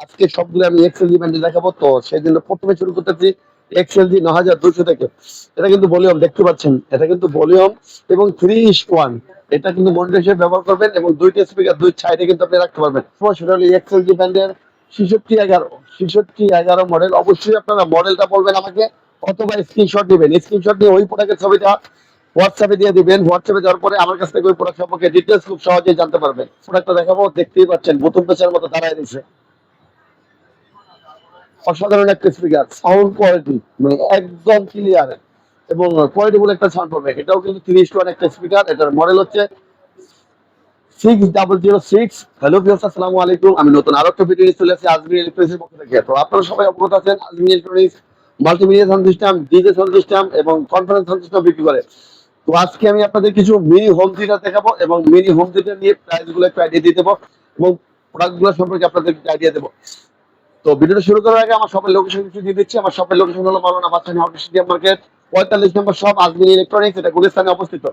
আজকে সবগুলো আমি এক্সএলজি ব্যান্ডে দেখাবো। তো সেই জন্য প্রথমে শুরু করতেছি এক্সএলজি ন হাজার দুশো থেকে। এটা কিন্তু ভলিউম দেখতে পাচ্ছেন? এটা কিন্তু ভলিউম এবং থ্রি ওয়ান এটা কিন্তু মনিটর হিসেবে ব্যবহার করবেন এবং দুইটা স্পিকার দুই সাইডে কিন্তু আপনি রাখতে পারবেন। সেটা হলো এক্সএলজি ব্যান্ডের ছেষট্টি এগারো ছেষট্টি এগারো মডেল অবশ্যই আপনারা মডেলটা বলবেন আমাকে, অথবা স্ক্রিনশট দিবেন। স্ক্রিনশট দিয়ে ওই প্রোডাক্টের ছবিটা হোয়াটসঅ্যাপে দিয়ে দিবেন। হোয়াটসঅ্যাপে দেওয়ার পরে আমার কাছ থেকে ওই প্রোডাক্ট সম্পর্কে ডিটেলস খুব সহজেই জানতে পারবেন। প্রোডাক্টটা দেখাবো, দেখতেই পাচ্ছেন, বোতল পেঁচার মতো দাঁড়ায় দিচ্ছে অসাধারণ একটা স্পিকার সাউন্ড কোয়ালিটি মানে একদম ক্লিয়ার এবং কোয়ালিটি বলে একটা সাউন্ড পাবে। এটাও কিন্তু তিরিশ ওয়ান একটা স্পিকার এটার মডেল হচ্ছে six double zero six hello views আসসালামু আলাইকুম। আমি নতুন আরও একটা ভিডিও চলে পক্ষ থেকে। তো আপনারা সবাই অবগত আছেন electronics multimedia sound system DJ sound system এবং কনফারেন্স সাউন্ড সিস্টেম বিক্রি করে। তো আজকে আমি আপনাদের কিছু মিনি হোম থিয়েটার দেখাবো এবং মিনি হোম থিয়েটার নিয়ে প্রাইসগুলো একটু আইডিয়া দিয়ে দেবো এবং প্রোডাক্টগুলো সম্পর্কে আপনাদের আইডিয়া দেবো। তো ভিডিওটা শুরু করার আগে আমার শপের লোকেশন কিছু দিয়ে দিচ্ছি। আমার শপের লোকেশন হলো Maulana Bhasani house stadium market. পঁয়তাল্লিশ নম্বর শপ, আজমির ইলেকট্রনিক্স এটা গুলিস্তানে অবস্থিত।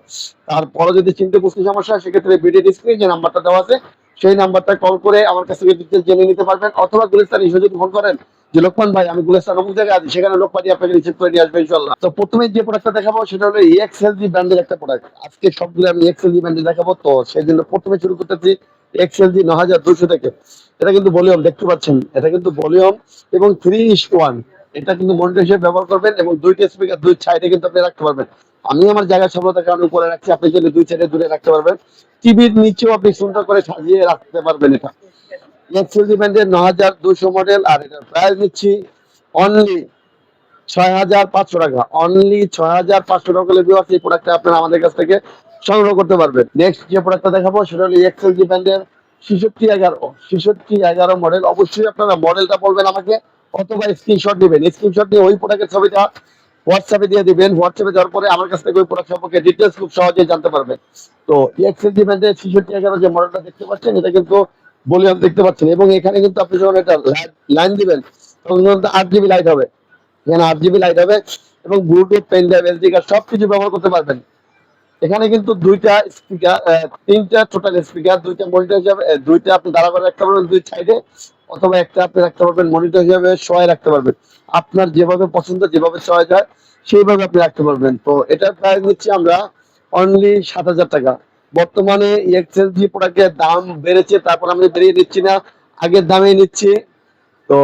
তারপরে যদি চিনতে বুঝতে সমস্যা হয়, সেক্ষেত্রে ভিডিও ডিসপ্লে যে নাম্বারটা দেওয়া আছে, সেই নাম্বারটা কল করে আমার কাছ থেকে ডিটেলস জেনে নিতে পারবেন। অথবা গুলিস্তান এসে যদি ফোন করেন যে, লোকমান ভাই, আমি গুলিস্তান অমুক জায়গায় আছি, সেখানে লোক পাঠিয়ে আপনাকে রিসিভ করে নিয়ে আসবে ইনশাল্লাহ তো প্রথমে যে প্রোডাক্টটা দেখাবো, সেটা হলো এক্সএলজি ব্র্যান্ডের একটা প্রোডাক্ট আজকে সবগুলো আমি এক্সএলজি ব্র্যান্ডে দেখাবো। তো সেই জন্য প্রথমে শুরু করতেছি এক্সএলজি ন হাজার দুশো থেকে। এটা কিন্তু ভলিউম দেখতে পাচ্ছেন? এটা কিন্তু ভলিউম এবং থ্রি ইস ওয়ান এটা কিন্তু মনিটর হিসেবে ব্যবহার করবেন এবং স্পিকার দুই সাইডে কিন্তু আপনি রাখতে পারবেন। আমি আমার জায়গা সফলতার কারণে উপরে রাখছি, আপনি দুই সাইডে দূরে রাখতে পারবেন। টিভির নিচেও আপনি সুন্দর করে সাজিয়ে রাখতে পারবেন এটা। ব্র্যান্ডের ন হাজার দুশো মডেল আর এটার প্রাইস নিচ্ছি অনলি ছয় হাজার পাঁচশো টাকা। অনলি ছয় হাজার পাঁচশো টাকা হলে বিওয়ার্স এই প্রোডাক্টটা আপনারা আমাদের কাছ থেকে সংগ্রহ করতে পারবেন নেক্সট যে প্রোডাক্টটা দেখাবো, সেটা হলো এক্সএলজি ব্র্যান্ডের ছেষট্টি এগারো ছেষট্টি এগারো মডেল অবশ্যই আপনারা মডেলটা বলবেন আমাকে, অথবা স্ক্রিনশট দিবেন। স্ক্রিনশট দিয়ে ওই প্রোডাক্টের ছবিটা হোয়াটসঅ্যাপে দিয়ে দিবেন। হোয়াটসঅ্যাপে দেওয়ার পরে আমার কাছ থেকে ওই প্রোডাক্ট সম্পর্কে ডিটেলস খুব সহজেই জানতে পারবেন তো এক্সএলজি ব্র্যান্ডের ছেষট্টি এগারো যে মডেলটা দেখতে পাচ্ছেন, এটা কিন্তু ভলিউম দেখতে পাচ্ছেন। এবং এখানে কিন্তু আপনি যখন এটা লাইন দিবেন, তখন কিন্তু আট জিবি লাইট হবে। এখানে আট জিবি লাইট হবে এবং Bluetooth pen drive SD card সবকিছু ব্যবহার করতে পারবেন। এখানে কিন্তু দুইটা স্পিকার তিনটা টোটাল স্পিকার দুইটা মনিটর হিসাবে দুইটা আপনি দাঁড়া রাখতে পারবেন দুই সাইডে অথবা একটা আপনি রাখতে পারবেন মনিটর হিসাবে শোয় রাখতে পারবেন। আপনার যেভাবে পছন্দ, যেভাবে শোয়া যায়, সেইভাবে আপনি রাখতে পারবেন। তো এটার প্রাইস নিচ্ছি আমরা অনলি সাত হাজার টাকা। বর্তমানে এক্সএলজি প্রোডাক্টের দাম বেড়েছে, তারপর আমি বেরিয়ে নিচ্ছি না, আগের দামে নিচ্ছি। তো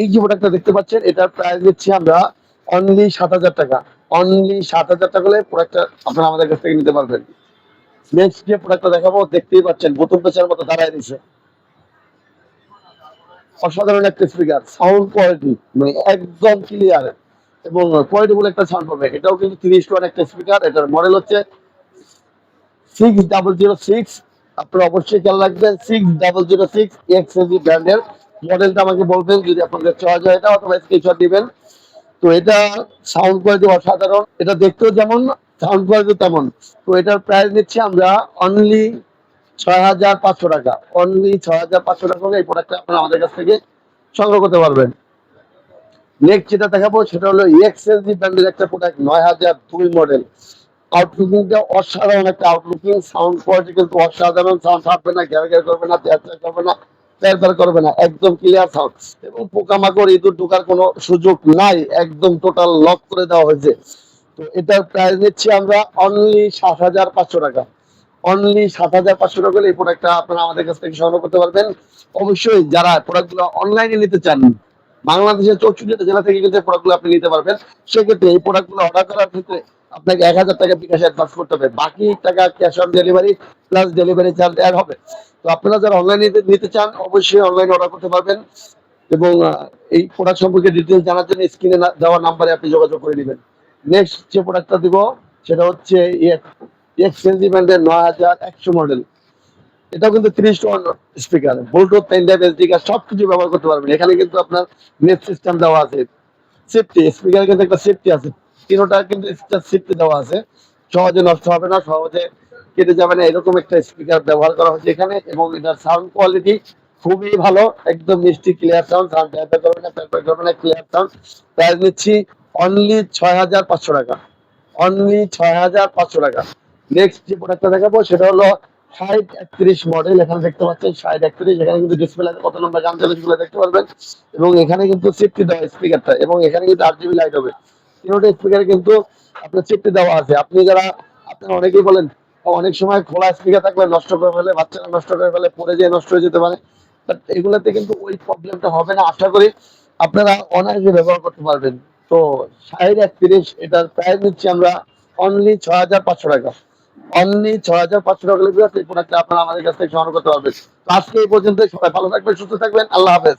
এই যে প্রোডাক্টটা দেখতে পাচ্ছেন, এটার প্রাইস নিচ্ছি আমরা অনলি সাত হাজার টাকা। অনলি সাত হাজার টাকা হলে প্রোডাক্টটা আপনারা আমাদের কাছ থেকে নিতে পারবেন। নেক্সট যে প্রোডাক্টটা দেখাবো, দেখতেই পাচ্ছেন বোতল পেঁচার মতো দাঁড়ায় দিছে অসাধারণ একটা স্পিকার সাউন্ড কোয়ালিটি মানে একদম ক্লিয়ার এবং কোয়ালিটি বলে একটা সাউন্ড পাবে। এটাও কিন্তু তিরিশ ওয়ান একটা স্পিকার এটার মডেল হচ্ছে সিক্স ডাবল জিরো সিক্স আপনারা অবশ্যই খেয়াল রাখবেন six double zero six X ব্র্যান্ডের মডেলটা আমাকে বলবেন, যদি আপনাদের চয়েস হয়, এটা অথবা স্ক্রিনশট দিবেন। তো এটা সাউন্ড কোয়ালিটি অসাধারণ, এটা দেখতেও যেমন সাউন্ড কোয়ালিটি তেমন। তো এটার প্রাইস নিচ্ছি আমরা অনলি ছয় হাজার পাঁচশো টাকা। অনলি ছয় হাজার পাঁচশো টাকা এই প্রোডাক্টটা আপনারা আমাদের কাছ থেকে সংগ্রহ করতে পারবেন। নেক্সট যেটা দেখাবো সেটা হলো এক্সএলজি ব্র্যান্ডের একটা প্রোডাক্ট নয় হাজার দুই মডেল আউটলুকিংটা অসাধারণ একটা আউটলুকিং সাউন্ড কোয়ালিটি কিন্তু অসাধারণ সাউন্ড থাকবে না গ্যার গ্যার করবে না ত্যার করবে না। করবে না, একদম ক্লিয়ার সাউন্ড এবং পোকামাকড় ইঁদুর ঢোকার কোনো সুযোগ নাই, একদম টোটাল লক করে দেওয়া হয়েছে। তো এটার প্রাইস নিচ্ছি আমরা অনলি সাত হাজার পাঁচশো টাকা। অনলি সাত হাজার পাঁচশো টাকা এই প্রোডাক্টটা আপনারা আমাদের কাছ থেকে সংগ্রহ করতে পারবেন। অবশ্যই যারা প্রোডাক্টগুলো অনলাইনে নিতে চান, বাংলাদেশের চৌষট্টিটা জেলা থেকে কিন্তু প্রোডাক্টগুলো আপনি নিতে পারবেন। সেক্ষেত্রে এই প্রোডাক্টগুলো অর্ডার করার ক্ষেত্রে আপনাকে এক হাজার টাকা বিকাশে অ্যাডভান্স করতে হবে। বাকি টাকা cash on delivery plus delivery charge add হবে। তো আপনারা যারা অনলাইনে নিতে চান, অবশ্যই অনলাইনে অর্ডার করতে পারবেন এবং এই প্রোডাক্ট সম্পর্কে ডিটেলস জানার জন্য স্ক্রিনে দেওয়া নাম্বারে আপনি যোগাযোগ করে নেবেন। নেক্সট যে প্রোডাক্টটা দিব, সেটা হচ্ছে এক্সচেঞ্জি ব্র্যান্ডের নয় হাজার একশো মডেল এটাও কিন্তু ত্রিশ one speaker Bluetooth pen drive card সবকিছু ব্যবহার করতে পারবেন। এখানে কিন্তু আপনার নেট সিস্টেম দেওয়া আছে। সেফটি স্পিকার কিন্তু একটা সেফটি আছে। তিনোটা কিন্তু সেফটি দেওয়া আছে। সহজে নষ্ট হবে না, সহজে কেটে যাবে না। এরকম একটা স্পিকার ব্যবহার করা হচ্ছে এখানে এবং এটার সাউন্ড কোয়ালিটি খুবই ভালো, একদম মিষ্টি ক্লিয়ার সাউন্ড সাউন্ড ট্যাপে করবে না ট্যাপে করবে না ক্লিয়ার সাউন্ড প্রাইস নিচ্ছি অনলি ছয় হাজার পাঁচশো টাকা। অনলি ছয় হাজার পাঁচশো টাকা। নেক্সট যে প্রোডাক্টটা দেখাবো, সেটা হলো ষাট একত্রিশ মডেল এখানে দেখতে পাচ্ছেন ষাট একত্রিশ। এখানে কিন্তু ডিসপ্লে কত নম্বর গান চলে সেগুলো দেখতে পারবেন। এবং এখানে কিন্তু সেফটি দেওয়া স্পিকারটা এবং এখানে কিন্তু আট জিবি লাইট হবে। কিন্তু আপনার দেওয়া আছে। আপনি যারা অনেকেই বলেন অনেক সময় খোলা স্পিকার থাকলে নষ্ট করে ফেলে, বাচ্চারা নষ্ট করে ফেলে, পড়ে যেয়ে নষ্ট হয়ে যেতে পারে। বাট কিন্তু ওই প্রবলেমটা হবে না। আশা করি আপনারা অনায়াসে ব্যবহার করতে পারবেন। তো ষাট একত্রিশ, এটার প্রাইস নিচ্ছি আমরা অনলি ছয় হাজার পাঁচশো টাকা। অনলি ছয় হাজার পাঁচশো টাকা এই প্রোডাক্টটা আপনারা আমাদের কাছ থেকে সংগ্রহ করতে পারবেন। আজকে এই পর্যন্ত সবাই ভালো থাকবেন, সুস্থ থাকবেন। আল্লাহ হাফেজ।